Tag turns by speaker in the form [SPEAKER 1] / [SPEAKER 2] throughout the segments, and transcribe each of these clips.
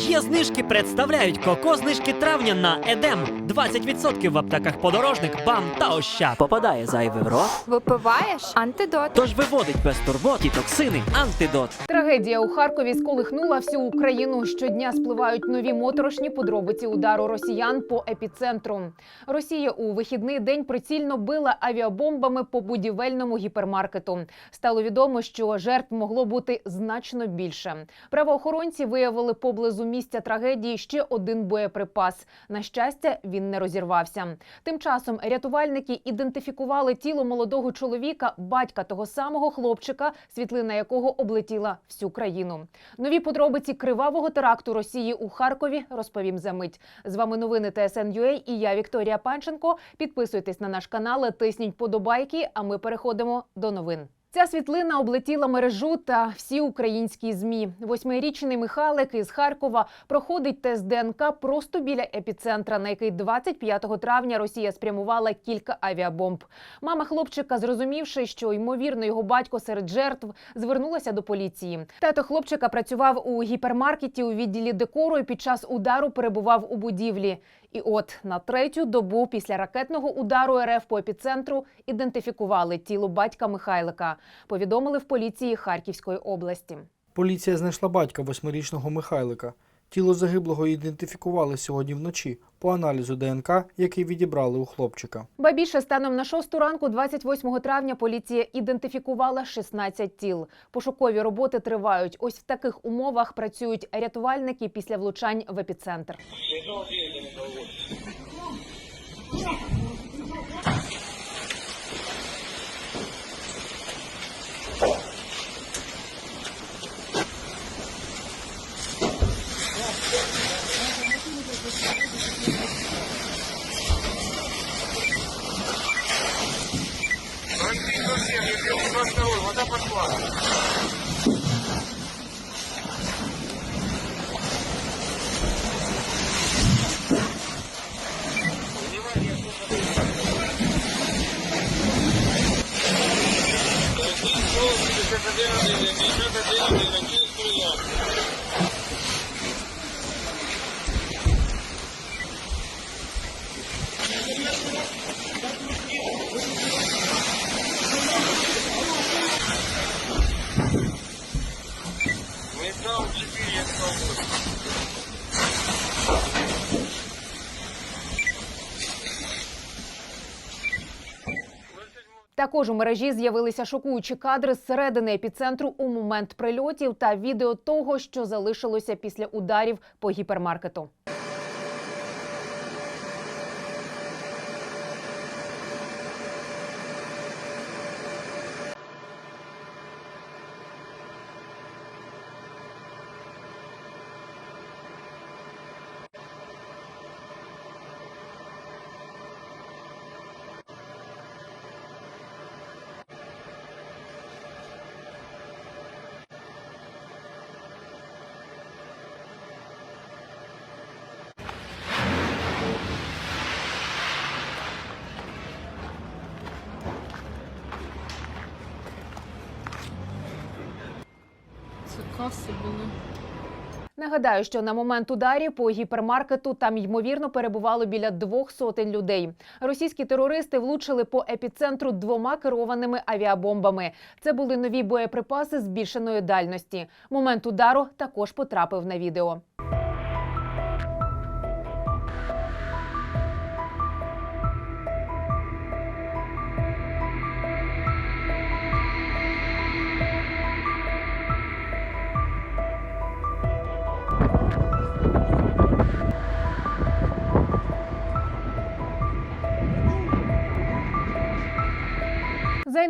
[SPEAKER 1] Є знижки представляють коко знижки травня на Едем. 20% в аптеках подорожник, бам та ощад. Попадає зайвий в рот,
[SPEAKER 2] Випиваєш антидот.
[SPEAKER 1] тож виводить без турбот і токсини антидот.
[SPEAKER 3] Трагедія у Харкові сколихнула всю Україну. Щодня спливають нові моторошні подробиці удару росіян по епіцентру. Росія у вихідний день прицільно била авіабомбами по будівельному гіпермаркету. Стало відомо, що жертв могло бути значно більше. Правоохоронці виявили поблизу місця трагедії ще один боєприпас. На щастя, він не розірвався. Тим часом рятувальники ідентифікували тіло молодого чоловіка, батька того самого хлопчика, світлина якого облетіла всю країну. Нові подробиці кривавого теракту Росії у Харкові розповім за мить. З вами новини ТСН.UA і я Вікторія Панченко. Підписуйтесь на наш канал, тисніть подобайки. А ми переходимо до новин. Ця світлина облетіла мережу та всі українські змі. Восьмирічний Михайлик із Харкова проходить тест ДНК просто біля епіцентра, на який 25 травня Росія спрямувала кілька авіабомб. Мама хлопчика, зрозумівши, що ймовірно його батько серед жертв, звернулася до поліції. Тато хлопчика працював у гіпермаркеті у відділі декору і під час удару перебував у будівлі. І от на третю добу після ракетного удару РФ по епіцентру ідентифікували тіло батька Михайлика. Повідомили в поліції Харківської області.
[SPEAKER 4] Поліція знайшла батька восьмирічного Михайлика. Тіло загиблого ідентифікували сьогодні вночі по аналізу ДНК, який відібрали у хлопчика.
[SPEAKER 3] Ба більше станом на 6 ранку, 28 травня, поліція ідентифікувала 16 тіл. Пошукові роботи тривають. Ось в таких умовах працюють рятувальники після влучань в епіцентр. Прости, совсем, я сделал просто вода пошла. Також у мережі з'явилися шокуючі кадри зсередини епіцентру у момент прильотів та відео того, що залишилося після ударів по гіпермаркету.
[SPEAKER 5] Це були.
[SPEAKER 3] Нагадаю, що на момент ударів по гіпермаркету там ймовірно перебувало біля двох сотень людей. Російські терористи влучили по епіцентру двома керованими авіабомбами. Це були нові боєприпаси збільшеної дальності. Момент удару також потрапив на відео.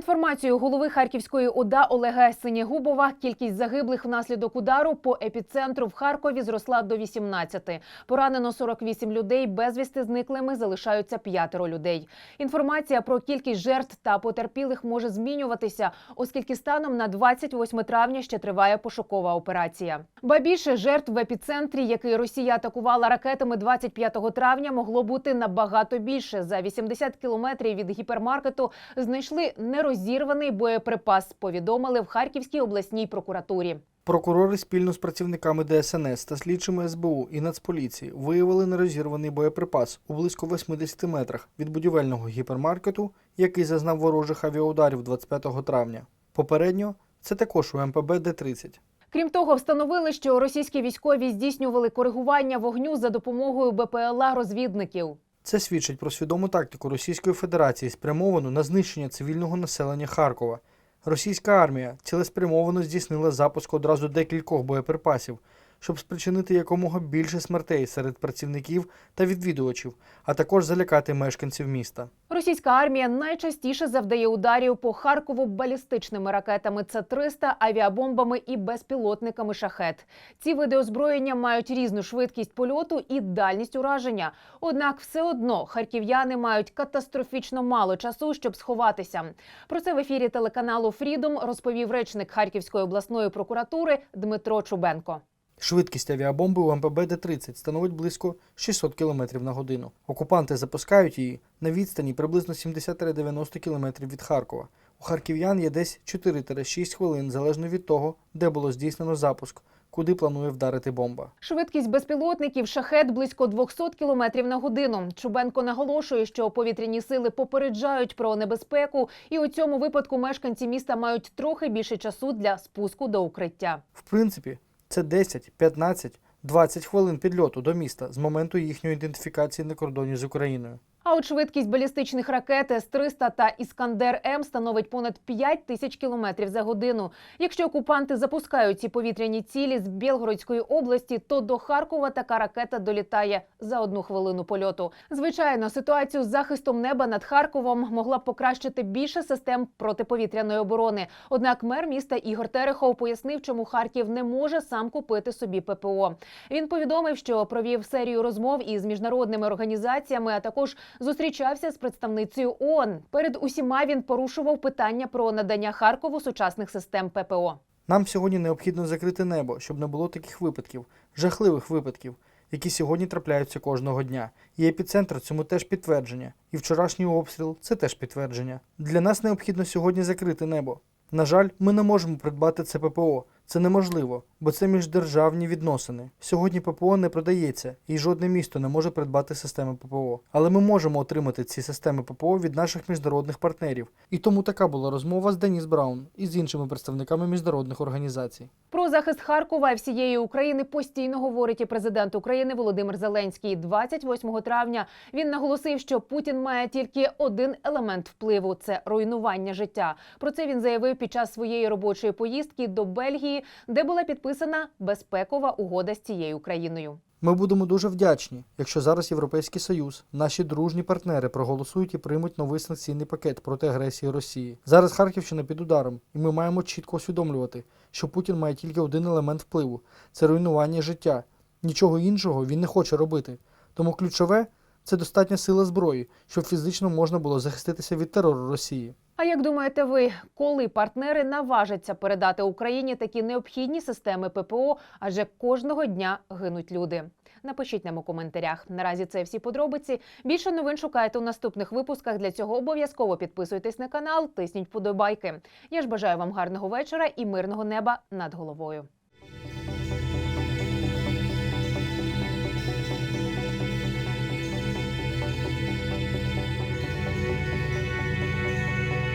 [SPEAKER 3] Інформацією голови Харківської ОДА Олега Синєгубова, кількість загиблих внаслідок удару по епіцентру в Харкові зросла до 18. Поранено 48 людей. Безвісти зниклими залишаються п'ятеро людей. Інформація про кількість жертв та потерпілих може змінюватися, оскільки станом на 28 травня ще триває пошукова операція. Ба більше жертв в епіцентрі, який Росія атакувала ракетами 25 травня, могло бути набагато більше. За 80 кілометрів від гіпермаркету знайшли нерозірваний боєприпас. Повідомили в Харківській обласній прокуратурі.
[SPEAKER 4] Прокурори спільно з працівниками ДСНС та слідчими СБУ і Нацполіції виявили нерозірваний боєприпас у близько 80 метрах від будівельного гіпермаркету, який зазнав ворожих авіаударів 25 травня. Попередньо це також у МПБ Д-30.
[SPEAKER 3] Крім того, встановили, що російські військові здійснювали коригування вогню за допомогою БПЛА розвідників.
[SPEAKER 4] Це свідчить про свідому тактику Російської Федерації, спрямовану на знищення цивільного населення Харкова. Російська армія цілеспрямовано здійснила запуск одразу декількох боєприпасів, щоб спричинити якомога більше смертей серед працівників та відвідувачів, а також залякати мешканців міста.
[SPEAKER 3] Російська армія найчастіше завдає ударів по Харкову балістичними ракетами С-300, авіабомбами і безпілотниками шахет. Ці види озброєння мають різну швидкість польоту і дальність ураження. Однак, все одно харків'яни мають катастрофічно мало часу, щоб сховатися. Про це в ефірі телеканалу Фрідом розповів речник Харківської обласної прокуратури Дмитро Чубенко.
[SPEAKER 4] Швидкість авіабомби у МПБ Д-30 становить близько 600 км на годину. Окупанти запускають її на відстані приблизно 70-90 км від Харкова. У харків'ян є десь 4-6 хвилин залежно від того, де було здійснено запуск, куди планує вдарити бомба.
[SPEAKER 3] Швидкість безпілотників шахет близько 200 км на годину. Чубенко наголошує, що повітряні сили попереджають про небезпеку, і у цьому випадку мешканці міста мають трохи більше часу для спуску до укриття.
[SPEAKER 4] В принципі, це 10, 15, 20 хвилин підльоту до міста з моменту їхньої ідентифікації на кордоні з Україною.
[SPEAKER 3] А от швидкість балістичних ракет С-300 та Іскандер М становить понад 5 тисяч кілометрів за годину. Якщо окупанти запускають ці повітряні цілі з Білгородської області, то до Харкова така ракета долітає за одну хвилину польоту. Звичайно, ситуацію з захистом неба над Харковом могла б покращити більше систем протиповітряної оборони. Однак мер міста Ігор Терехов пояснив, чому Харків не може сам купити собі ППО. Він повідомив, що провів серію розмов із міжнародними організаціями, а також зустрічався з представницею ООН. Перед усіма він порушував питання про надання Харкову сучасних систем ППО.
[SPEAKER 4] Нам сьогодні необхідно закрити небо, щоб не було таких випадків, жахливих випадків, які сьогодні трапляються кожного дня. І епіцентр цьому теж підтвердження. І вчорашній обстріл це теж підтвердження. Для нас необхідно сьогодні закрити небо. На жаль, ми не можемо придбати це ППО. Це неможливо, бо це міждержавні відносини. Сьогодні ППО не продається, і жодне місто не може придбати системи ППО. Але ми можемо отримати ці системи ППО від наших міжнародних партнерів. І тому така була розмова з Деніс Браун і з іншими представниками міжнародних організацій.
[SPEAKER 3] Про захист Харкова і всієї України постійно говорить і президент України Володимир Зеленський. 28 травня він наголосив, що Путін має тільки один елемент впливу це руйнування життя. Про це він заявив під час своєї робочої поїздки до Бельгії, де була підписана безпекова угода з цією країною.
[SPEAKER 4] Ми будемо дуже вдячні, якщо зараз Європейський Союз, наші дружні партнери проголосують і приймуть новий санкційний пакет проти агресії Росії. Зараз Харківщина під ударом, і ми маємо чітко усвідомлювати, що Путін має тільки один елемент впливу це руйнування життя. Нічого іншого він не хоче робити. Тому ключове це достатня сила зброї, щоб фізично можна було захиститися від терору Росії.
[SPEAKER 3] А як думаєте ви, коли партнери наважаться передати Україні такі необхідні системи ППО, адже кожного дня гинуть люди? Напишіть нам у коментарях. Наразі це всі подробиці. Більше новин шукайте у наступних випусках. Для цього обов'язково підписуйтесь на канал, тисніть вподобайки. Я ж бажаю вам гарного вечора і мирного неба над головою.